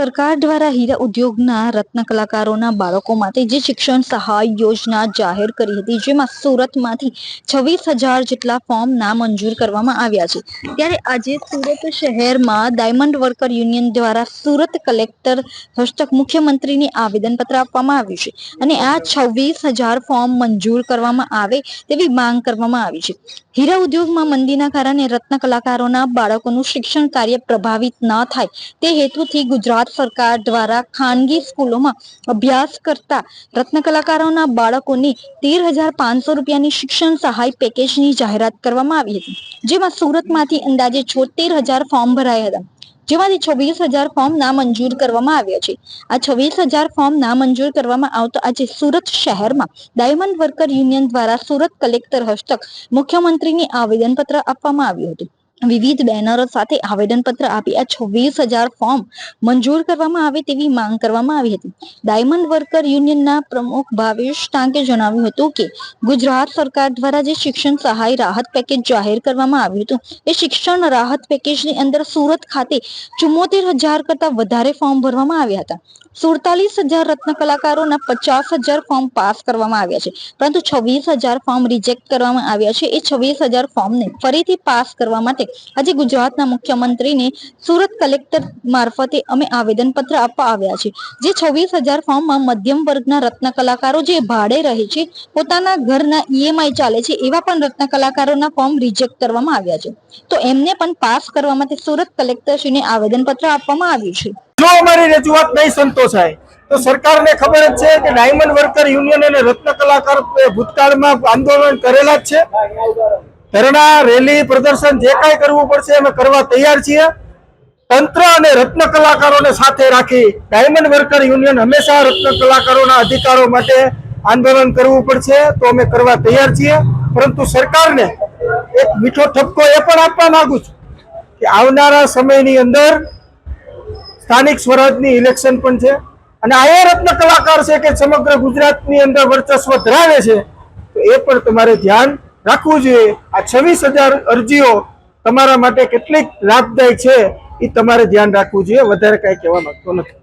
સરકાર દ્વારા હીરા ઉદ્યોગના રત્ન કલાકારોના બાળકો માટે જે શિક્ષણ સહાય યોજના જાહેર કરી હતી, જેમાં સુરતમાંથી છવ્વીસ હજાર જેટલા ફોર્મ નામંજૂર કરવામાં આવ્યા છે. ત્યારે આજે સુરત શહેરમાં ડાયમંડ વર્કર યુનિયન દ્વારા સુરત કલેક્ટર હસ્તક મુખ્યમંત્રીને આવેદનપત્ર આપવામાં આવ્યું છે અને આ છવ્વીસ હજાર ફોર્મ મંજૂર કરવામાં આવે તેવી માંગ કરવામાં આવી છે. હીરા ઉદ્યોગમાં મંદીના કારણે રત્ન કલાકારોના બાળકોનું શિક્ષણ કાર્ય પ્રભાવિત ન થાય. તે હેતુથી ગુજરાત સરકાર દ્વારા ખાનગી સ્કૂલોમાં અભ્યાસ કરતા રત્ન કલાકારોના બાળકોને તેર હજાર પાંચસો રૂપિયાની શિક્ષણ સહાય પેકેજની જાહેરાત કરવામાં આવી હતી. જેમાં સુરતમાંથી અંદાજે છોતેર હજાર ફોર્મ ભરાયા હતા. જેમાંથી છવ્વીસ હજાર ફોર્મ નામંજૂર કરવામાં આવ્યા છે. આ છવ્વીસ હજાર ફોર્મ નામંજૂર કરવામાં આવતા આજે સુરત શહેરમાં ડાયમંડ વર્કર યુનિયન દ્વારા સુરત કલેક્ટર હસ્તક મુખ્યમંત્રીને આવેદનપત્ર આપવામાં આવ્યું હતું. વિવિધ બેનરો સાથે આવેદનપત્ર આપી આ છવ્વીસ હજાર ફોર્મ મંજૂર કરવામાં આવે તેવી માંગ કરવામાં આવી હતી. ડાયમંડ વર્કર યુનિયનના પ્રમુખ ભાવેશ ટાંકે જણાવ્યું હતું કે, ગુજરાત સરકાર દ્વારા જે શિક્ષણ સહાય રાહત પેકેજ જાહેર કરવામાં આવ્યું હતું, એ શિક્ષણ રાહત પેકેજની અંદર સુરત ખાતે ચુમ્મોતેર હજાર કરતા વધારે ફોર્મ ભરવામાં આવ્યા હતા. સુડતાલીસ હજાર રત્ન કલાકારોના પચાસ હજાર ફોર્મ પાસ કરવામાં આવ્યા છે, પરંતુ છવ્વીસ હજાર ફોર્મ રિજેક્ટ કરવામાં આવ્યા છે. એ છવ્વીસ હજાર ફોર્મને ફરીથી પાસ કરવા માટે આજે ગુજરાતના મુખ્યમંત્રીને સુરત કલેક્ટર મારફતે અમે આવેદનપત્ર આપવા આવ્યા છે જે છવ્વીસ હજાર ફોર્મમાં મધ્યમ વર્ગના રત્ન કલાકારો જે ભાડે રહે છે, પોતાના ઘરના ઈએમઆઈ ચાલે છે, એવા પણ રત્ન કલાકારોના ફોર્મ રિજેક્ટ કરવામાં આવ્યા છે. તો એમને પણ પાસ કરવા માટે સુરત કલેક્ટરશ્રીને આવેદનપત્ર આપવામાં આવ્યું છે. જો અમારી રજૂઆત નહીં સંતોષાય, તો સરકારને ખબર જ છે કે ડાયમંડ વર્કર યુનિયન અને રત્ન કલાકાર ભૂતકાળમાં આંદોલન કરેલા જ છે. ધરણા, રેલી, પ્રદર્શન જે કાંઈ કરવું પડશે અમે કરવા તૈયાર છીએ. તંત્ર અને રત્ન કલાકારોને સાથે રાખી ડાયમંડ વર્કર યુનિયન હંમેશા રત્ન કલાકારોના અધિકારો માટે આંદોલન કરવું પડશે, તો અમે કરવા તૈયાર છીએ. પરંતુ સરકારને એક મીઠો ઠપકો એ પણ આપવા માંગુ છું કે આવનારા સમયની અંદર સ્થાનિક સ્વરાજની ઇલેક્શન પણ છે અને આ એ રત્ન કલાકાર છે કે સમગ્ર ગુજરાતની અંદર વર્ચસ્વ ધરાવે છે, તો એ પણ તમારે ધ્યાન રાખવું જોઈએ. આ છવ્વીસ હજાર અરજીઓ તમારા માટે કેટલીક લાભદાયક છે એ તમારે ધ્યાન રાખવું જોઈએ. વધારે કાંઈ કહેવા માંગતો નથી.